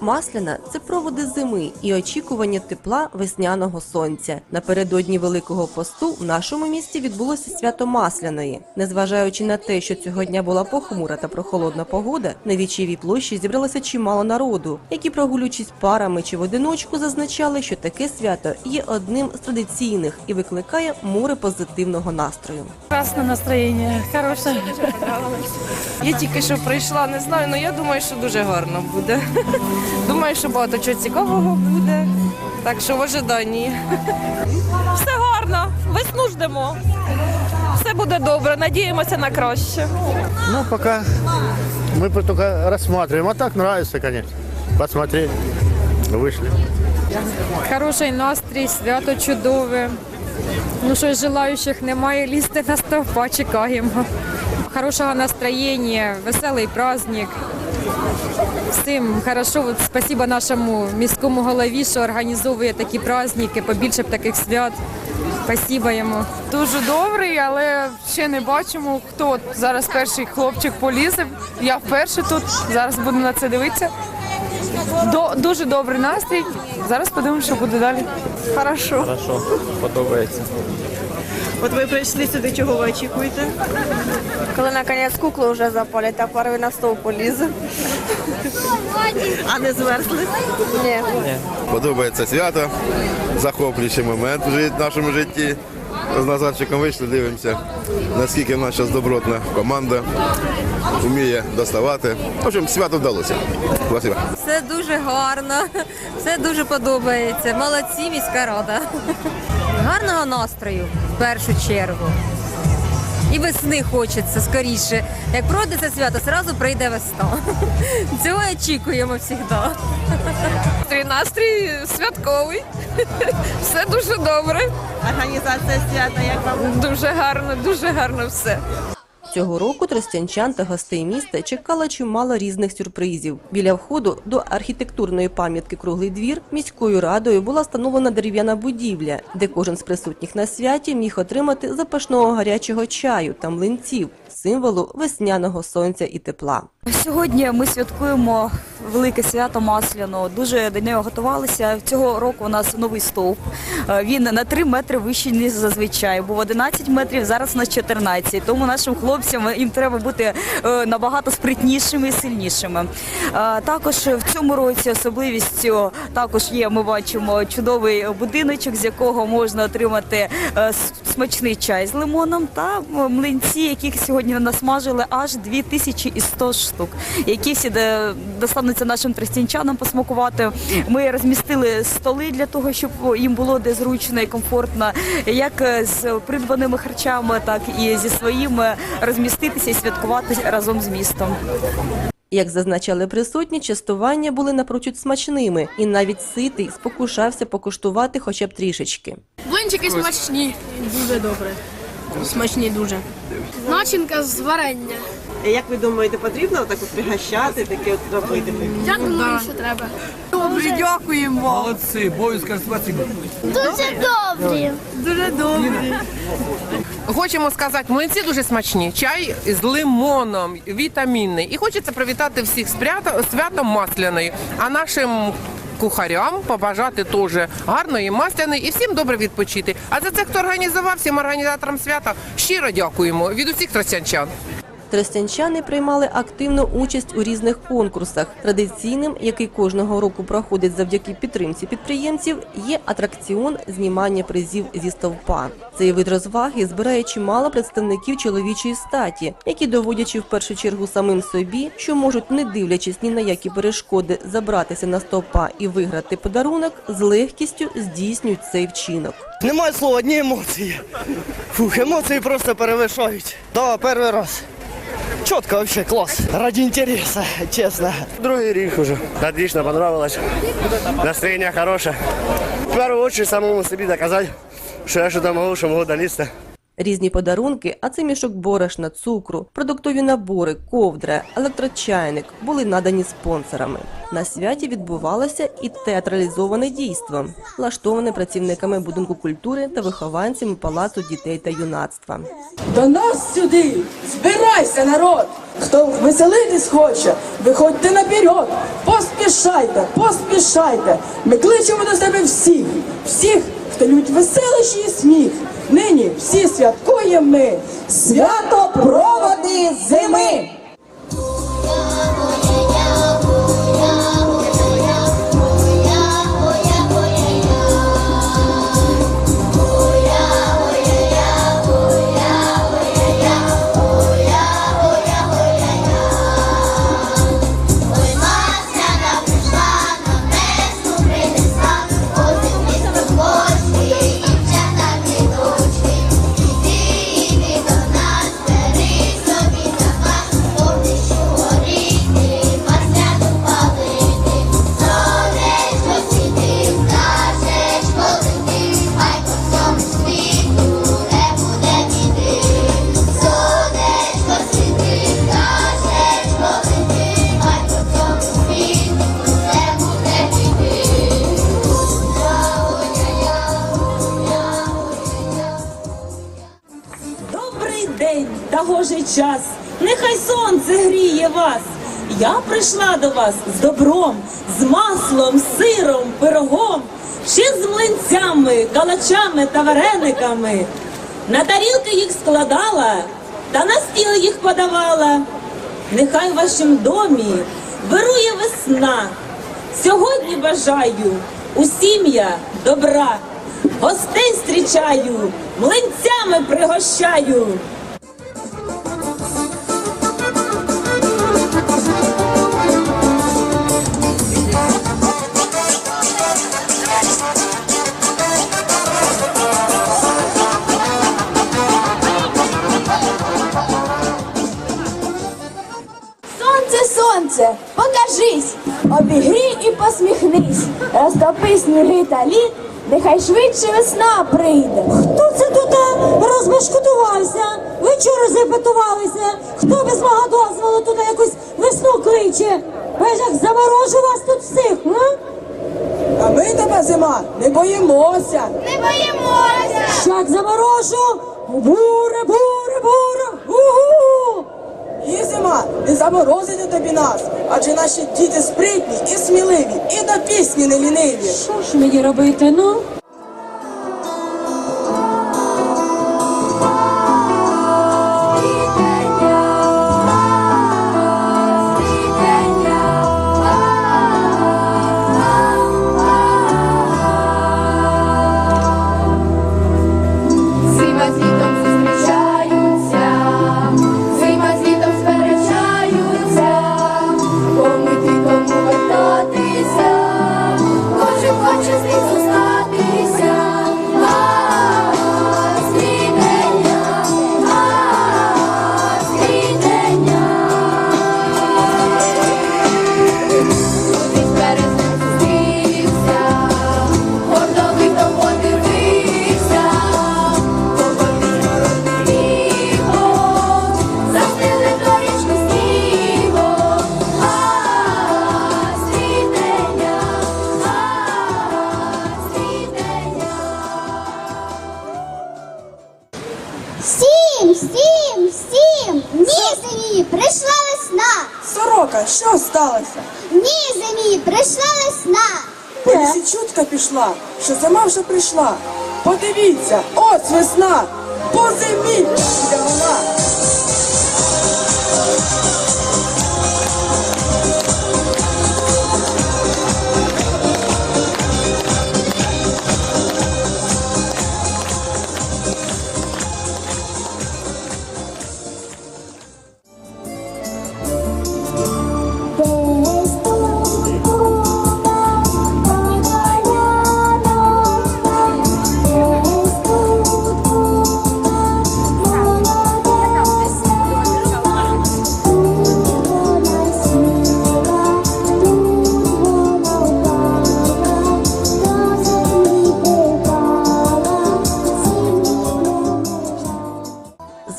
Масляна це проводи зими і очікування тепла весняного сонця. Напередодні Великого посту в нашому місті відбулося свято Масляної. Незважаючи на те, що цього дня була похмура та прохолодна погода, на вічівій площі зібралося чимало народу, які, прогулюючись парами чи в одиночку, зазначали, що таке свято є одним з традиційних і викликає море позитивного настрою. Красне настроєння, хороше. Я тільки що прийшла, не знаю, але я думаю, що дуже гарно буде. Думаю, що багато чого цікавого буде. Так що в ожиданні. Все гарно, весну ждемо. Все буде добре, надіємося на краще. Ну, пока мы только рассматриваем. А так нравится, конечно. Посмотреть. Вышли. Хороший настрій, свято чудове. Ну що желаючих немає лізти на стовпа, чекаємо. Хорошого настроєння, веселий праздник. Всім хорошо. От Спасибо нашому міському голові, що організовує такі праздники, побільше б таких свят. Спасибо йому. Дуже добрий, але ще не бачимо, хто зараз перший хлопчик полізе. Я вперше тут. Зараз буду на це дивитися. До, дуже добрий настрій. Зараз подивимося, що буде далі. Хорошо. Хорошо, подобається. От ви прийшли сюди, чого ви очікуєте? Коли наконець куклу вже запалять, а перший на стол полізе. А не зверсли? Ні. Подобається свято, захоплюючий момент в нашому житті. З Назарчиком вийшли, дивимося, наскільки в нас зараз добротна команда вміє доставати. В общем, свято вдалося. Спасибо. Все дуже гарно, все дуже подобається. Молодці, міська рада. Гарного настрою в першу чергу. І весни хочеться скоріше. Як пройде це свято, одразу прийде весна. Цього очікуємо завжди. Настрій, настрій святковий. Все дуже добре. Організація свята, як вам? Дуже гарно, дуже гарно все. Цього року тростянчан та гостей міста чекало чимало різних сюрпризів. Біля входу до архітектурної пам'ятки Круглий двір міською радою була встановлена дерев'яна будівля, де кожен з присутніх на святі міг отримати запашного гарячого чаю та млинців, символу весняного сонця і тепла. Сьогодні ми святкуємо велике свято Масляного. Дуже до нього готувалися. Цього року у нас новий стовп. Е, Він на 3 метри вищий ніж зазвичай. Був 11 метрів, зараз у нас 14. Тому нашим хлопцям їм треба бути е, набагато спритнішими і сильнішими. Е, Також в цьому році особливістю також є. Ми бачимо чудовий будиночок, з якого можна отримати е, смачний чай з лимоном та млинці, яких сьогодні насмажили аж 2100 штук, які всі достануться нашим тростянчанам посмакувати. Ми розмістили столи для того, щоб їм було де зручно і комфортно, як з придбаними харчами, так і зі своїми розміститися і святкувати разом з містом. Як зазначали присутні, частування були напрочуд смачними, і навіть ситий спокушався покуштувати хоча б трішечки. Блинчики смачні. Дуже добре. Смачні дуже. Начинка з варення. Як ви думаєте, потрібно отак от пригощати, таке от робити? Я думаю, що треба. Добре, дякуємо. Молодці, обов'язково спасибо. Дуже добре. Хочемо сказати, млинці дуже смачні. Чай з лимоном, вітамінний. І хочеться привітати всіх з святом масляної. А нашим кухарям побажати теж гарної масляної і всім добре відпочити. А за це, хто організував, всім організаторам свята щиро дякуємо від усіх тростянчан. Тростянчани приймали активну участь у різних конкурсах. Традиційним, який кожного року проходить завдяки підтримці підприємців, є атракціон знімання призів зі стовпа. Цей вид розваги збирає чимало представників чоловічої статі, які, доводячи в першу чергу самим собі, що можуть, не дивлячись ні на які перешкоди, забратися на стовпа і виграти подарунок, з легкістю здійснюють цей вчинок. Немає слова, одні емоції. Фух, емоції просто перевищають. Да, перший раз. Чітко вообще, клас. Ради интереса, чесно. Другий рік уже. Отлично, понравилось. Настроєння хороше. В першу очередь самому собі доказати, що я що-то можу, що можу долізти. Різні подарунки, а це мішок борошна, цукру, продуктові набори, ковдра, електрочайник були надані спонсорами. На святі відбувалося і театралізоване дійство, влаштоване працівниками будинку культури та вихованцями палацу дітей та юнацтва. До нас сюди! Збирайся, народ! Хто веселитись хоче, виходьте наперед! Поспішайте, поспішайте! Ми кличемо до себе всіх, всіх, хто любить веселищі і сміх. Нині всі святкуємо ми свято проводи зими! Добрий день та гожий час, нехай сонце гріє вас. Я прийшла до вас з добром, з маслом, сиром, пирогом, ще з млинцями, калачами та варениками. На тарілки їх складала та на стіл їх подавала. Нехай в вашім домі вирує весна. Сьогодні бажаю усім я добра. Гостей зустрічаю, млинцями пригощаю. Сонце, покажись, обігрій і посміхнись, розтопи сніги та лід, нехай швидше весна прийде. Хто це тут розбашкотувався? Ви чого розрепетувалися? Хто без мого дозволу тут якусь весну кличе? Ви ж як заморожу вас тут всіх, а? А ми тебе, зима, не боїмося! Не боїмося! Що як заморожу? Буре, буре, буре, угу! І зима не заморозите тобі нас, адже наші діти спритні і сміливі, і до пісні не ліниві. Що ж мені робити, ну? Що сталося? Ні, зимі, прийшла весна! По лісі чутка пішла, що зима вже прийшла. Подивіться, ось весна, по зимі йде вона.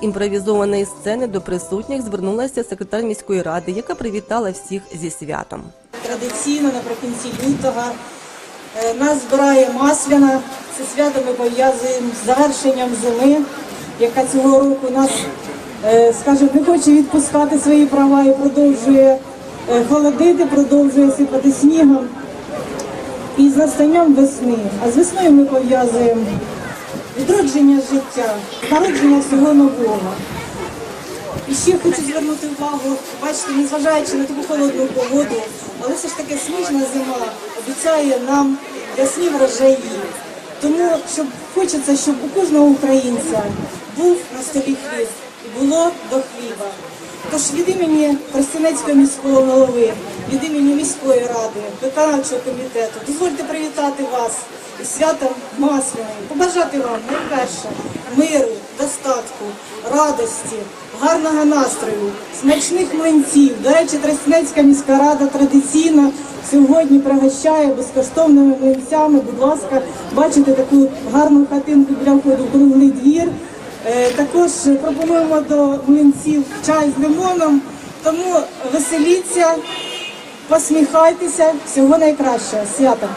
Імпровізованої сцени до присутніх звернулася секретар міської ради, яка привітала всіх зі святом. Традиційно наприкінці лютого е, нас збирає Масляна. Це свято ми пов'язуємо з завершенням зими, яка цього року нас, е, скажімо, не хоче відпускати свої права і продовжує е, холодити, продовжує сипати снігом. І з настанням весни. А з весною ми пов'язуємо відродження життя, народження всього нового. І ще хочу звернути увагу, бачите, незважаючи на таку холодну погоду, але все ж таки сніжна зима обіцяє нам ясні врожаї. Тому щоб хочеться, щоб у кожного українця був на столі хліб і було до хліба. Тож від імені Тростянецького міського голови, від імені міської ради, виконавчого комітету, дозвольте привітати вас святом Масляної, побажати вам найперше миру, достатку, радості, гарного настрою, смачних млинців. До речі, Тростянецька міська рада традиційно сьогодні пригощає безкоштовними млинцями. Будь ласка, бачите таку гарну хатинку біля входу круглий двір. Е, Також пропонуємо до млинців чай з лимоном. Тому веселіться, посміхайтеся, всього найкращого. Свята!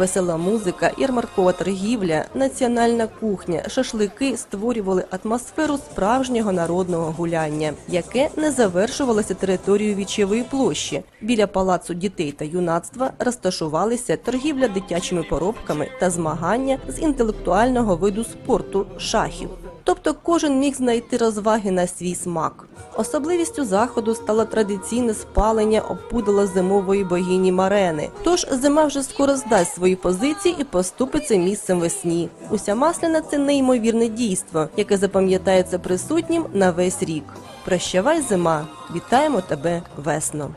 Весела музика, ярмаркова торгівля, національна кухня, шашлики створювали атмосферу справжнього народного гуляння, яке не завершувалося територією вічевої площі. Біля палацу дітей та юнацтва розташувалися торгівля дитячими поробками та змагання з інтелектуального виду спорту шахів. Тобто кожен міг знайти розваги на свій смак. Особливістю заходу стало традиційне спалення опудала зимової богині Марени. Тож зима вже скоро здасть свої позиції і поступиться місцем весні. Уся масляна це неймовірне дійство, яке запам'ятається присутнім на весь рік. Прощавай, зима! Вітаємо тебе весно!